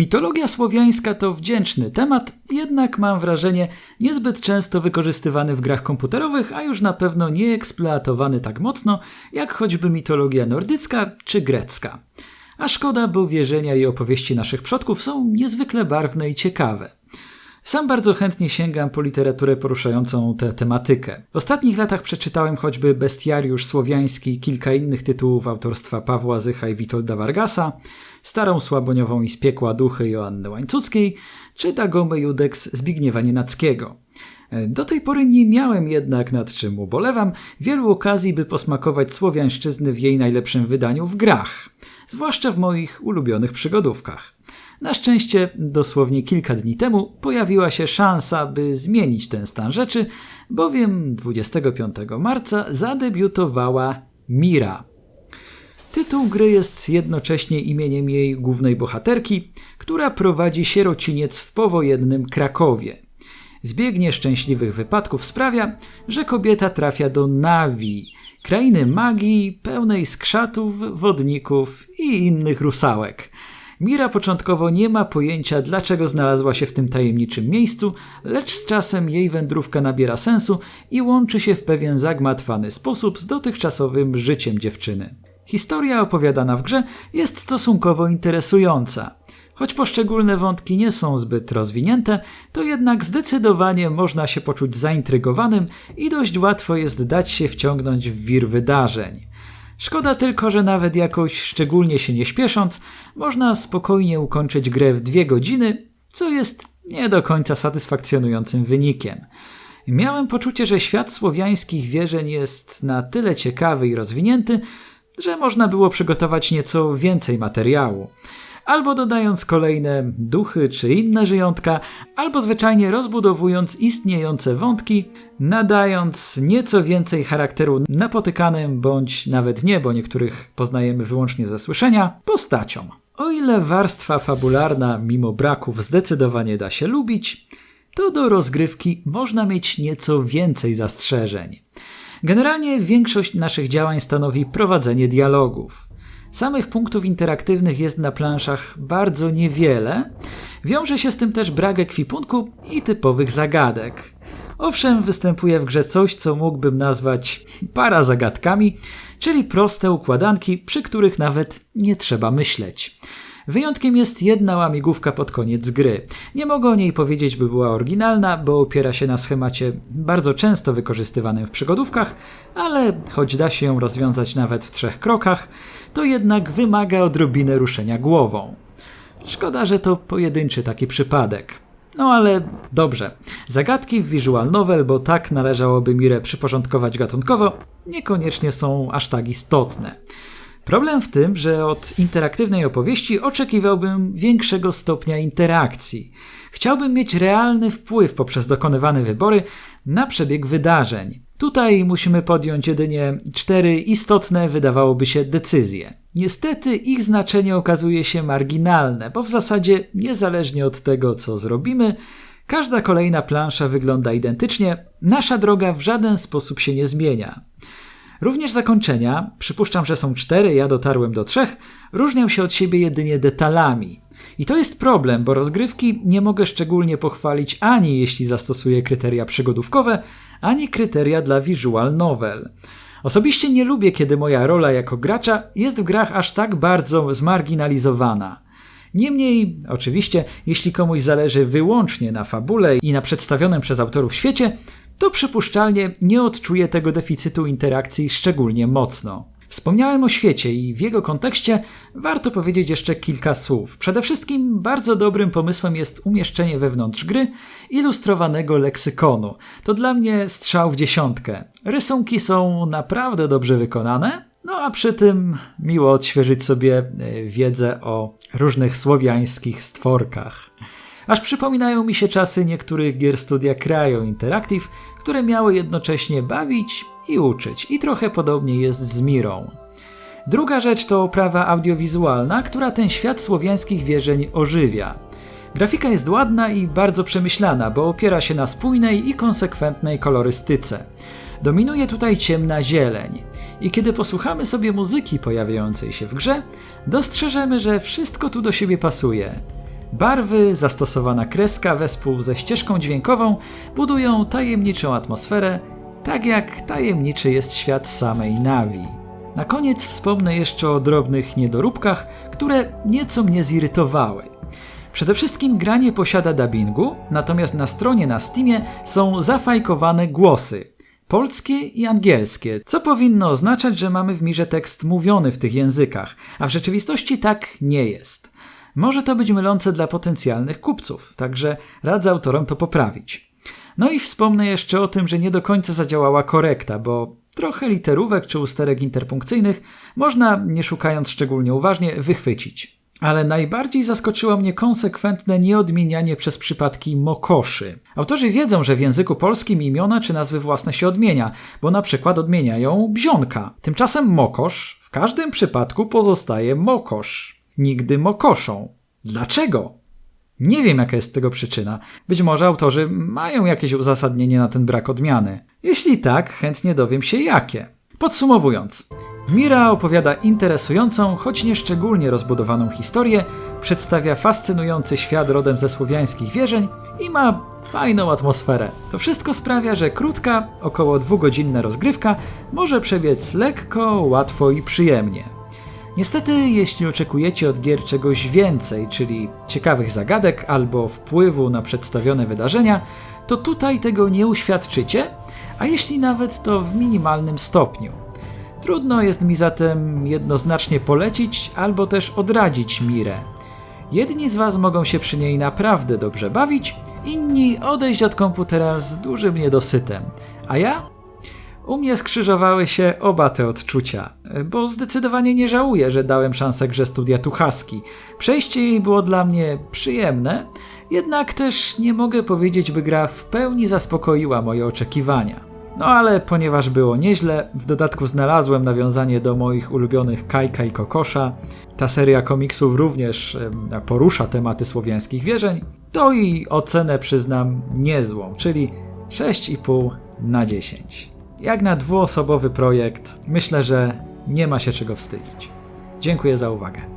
Mitologia słowiańska to wdzięczny temat, jednak mam wrażenie niezbyt często wykorzystywany w grach komputerowych, a już na pewno nie eksploatowany tak mocno jak choćby mitologia nordycka czy grecka. A szkoda, bo wierzenia i opowieści naszych przodków są niezwykle barwne i ciekawe. Sam bardzo chętnie sięgam po literaturę poruszającą tę tematykę. W ostatnich latach przeczytałem choćby Bestiariusz Słowiański i kilka innych tytułów autorstwa Pawła Zycha i Witolda Vargasa, Starą Słaboniową i z piekła duchy Joanny Łańcuckiej, czy Dagomy Judeks Zbigniewa Nienackiego. Do tej pory nie miałem jednak nad czym ubolewam wielu okazji, by posmakować słowiańszczyzny w jej najlepszym wydaniu w grach, zwłaszcza w moich ulubionych przygodówkach. Na szczęście dosłownie kilka dni temu pojawiła się szansa, by zmienić ten stan rzeczy, bowiem 25 marca zadebiutowała Mira. Tytuł gry jest jednocześnie imieniem jej głównej bohaterki, która prowadzi sierociniec w powojennym Krakowie. Zbieg nieszczęśliwych wypadków sprawia, że kobieta trafia do Nawi, krainy magii pełnej skrzatów, wodników i innych rusałek – Mira początkowo nie ma pojęcia, dlaczego znalazła się w tym tajemniczym miejscu, lecz z czasem jej wędrówka nabiera sensu i łączy się w pewien zagmatwany sposób z dotychczasowym życiem dziewczyny. Historia opowiadana w grze jest stosunkowo interesująca. Choć poszczególne wątki nie są zbyt rozwinięte, to jednak zdecydowanie można się poczuć zaintrygowanym i dość łatwo jest dać się wciągnąć w wir wydarzeń. Szkoda tylko, że nawet jakoś szczególnie się nie śpiesząc, można spokojnie ukończyć grę w dwie godziny, co jest nie do końca satysfakcjonującym wynikiem. Miałem poczucie, że świat słowiańskich wierzeń jest na tyle ciekawy i rozwinięty, że można było przygotować nieco więcej materiału albo dodając kolejne duchy czy inne żyjątka, albo zwyczajnie rozbudowując istniejące wątki, nadając nieco więcej charakteru napotykanym, bądź nawet nie, bo niektórych poznajemy wyłącznie ze słyszenia, postaciom. O ile warstwa fabularna mimo braków zdecydowanie da się lubić, to do rozgrywki można mieć nieco więcej zastrzeżeń. Generalnie większość naszych działań stanowi prowadzenie dialogów. Samych punktów interaktywnych jest na planszach bardzo niewiele. Wiąże się z tym też brak ekwipunku i typowych zagadek. Owszem, występuje w grze coś, co mógłbym nazwać parazagadkami, czyli proste układanki, przy których nawet nie trzeba myśleć. Wyjątkiem jest jedna łamigłówka pod koniec gry. Nie mogę o niej powiedzieć, by była oryginalna, bo opiera się na schemacie bardzo często wykorzystywanym w przygodówkach, ale choć da się ją rozwiązać nawet w trzech krokach, to jednak wymaga odrobinę ruszenia głową. Szkoda, że to pojedynczy taki przypadek. No ale dobrze. Zagadki w visual novel, bo tak należałoby Mirę przyporządkować gatunkowo, niekoniecznie są aż tak istotne. Problem w tym, że od interaktywnej opowieści oczekiwałbym większego stopnia interakcji. Chciałbym mieć realny wpływ poprzez dokonywane wybory na przebieg wydarzeń. Tutaj musimy podjąć jedynie cztery istotne, wydawałoby się, decyzje. Niestety ich znaczenie okazuje się marginalne, bo w zasadzie niezależnie od tego, co zrobimy, każda kolejna plansza wygląda identycznie, nasza droga w żaden sposób się nie zmienia. Również zakończenia, przypuszczam, że są cztery, ja dotarłem do trzech, różnią się od siebie jedynie detalami. I to jest problem, bo rozgrywki nie mogę szczególnie pochwalić ani jeśli zastosuję kryteria przygodówkowe, ani kryteria dla visual novel. Osobiście nie lubię, kiedy moja rola jako gracza jest w grach aż tak bardzo zmarginalizowana. Niemniej, oczywiście, jeśli komuś zależy wyłącznie na fabule i na przedstawionym przez autorów świecie, to przypuszczalnie nie odczuje tego deficytu interakcji szczególnie mocno. Wspomniałem o świecie i w jego kontekście warto powiedzieć jeszcze kilka słów. Przede wszystkim bardzo dobrym pomysłem jest umieszczenie wewnątrz gry ilustrowanego leksykonu. To dla mnie strzał w dziesiątkę. Rysunki są naprawdę dobrze wykonane, no a przy tym miło odświeżyć sobie e, wiedzę o różnych słowiańskich stworkach. Aż przypominają mi się czasy niektórych gier studia Cryo Interactive, które miały jednocześnie bawić i uczyć. I trochę podobnie jest z Mirą. Druga rzecz to oprawa audiowizualna, która ten świat słowiańskich wierzeń ożywia. Grafika jest ładna i bardzo przemyślana, bo opiera się na spójnej i konsekwentnej kolorystyce. Dominuje tutaj ciemna zieleń. I kiedy posłuchamy sobie muzyki pojawiającej się w grze, dostrzeżemy, że wszystko tu do siebie pasuje. Barwy, zastosowana kreska wespół ze ścieżką dźwiękową budują tajemniczą atmosferę, tak jak tajemniczy jest świat samej Navi. Na koniec wspomnę jeszcze o drobnych niedoróbkach, które nieco mnie zirytowały. Przede wszystkim gra nie posiada dubbingu, natomiast na stronie na Steamie są zafajkowane głosy. Polskie i angielskie, co powinno oznaczać, że mamy w mirze tekst mówiony w tych językach, a w rzeczywistości tak nie jest. Może to być mylące dla potencjalnych kupców, także radzę autorom to poprawić. No i wspomnę jeszcze o tym, że nie do końca zadziałała korekta, bo trochę literówek czy usterek interpunkcyjnych można, nie szukając szczególnie uważnie, wychwycić. Ale najbardziej zaskoczyło mnie konsekwentne nieodmienianie przez przypadki mokoszy. Autorzy wiedzą, że w języku polskim imiona czy nazwy własne się odmienia, bo na przykład odmieniają bzionka. Tymczasem mokosz w każdym przypadku pozostaje mokosz. Nigdy mokoszą. Dlaczego? Nie wiem, jaka jest tego przyczyna. Być może autorzy mają jakieś uzasadnienie na ten brak odmiany. Jeśli tak, chętnie dowiem się jakie. Podsumowując, Mira opowiada interesującą, choć nie szczególnie rozbudowaną historię, przedstawia fascynujący świat rodem ze słowiańskich wierzeń i ma fajną atmosferę. To wszystko sprawia, że krótka, około dwugodzinna rozgrywka może przebiec lekko, łatwo i przyjemnie. Niestety, jeśli oczekujecie od gier czegoś więcej, czyli ciekawych zagadek albo wpływu na przedstawione wydarzenia, to tutaj tego nie uświadczycie, a jeśli nawet to w minimalnym stopniu. Trudno jest mi zatem jednoznacznie polecić albo też odradzić Mirę. Jedni z Was mogą się przy niej naprawdę dobrze bawić, inni odejść od komputera z dużym niedosytem. A ja? U mnie skrzyżowały się oba te odczucia, bo zdecydowanie nie żałuję, że dałem szansę grze studia Tuchaski. Przejście jej było dla mnie przyjemne, jednak też nie mogę powiedzieć, by gra w pełni zaspokoiła moje oczekiwania. No ale ponieważ było nieźle, w dodatku znalazłem nawiązanie do moich ulubionych Kajka i Kokosza, ta seria komiksów również em, porusza tematy słowiańskich wierzeń, to i ocenę przyznam niezłą, czyli 6,5 na 10. Jak na dwuosobowy projekt, myślę, że nie ma się czego wstydzić. Dziękuję za uwagę.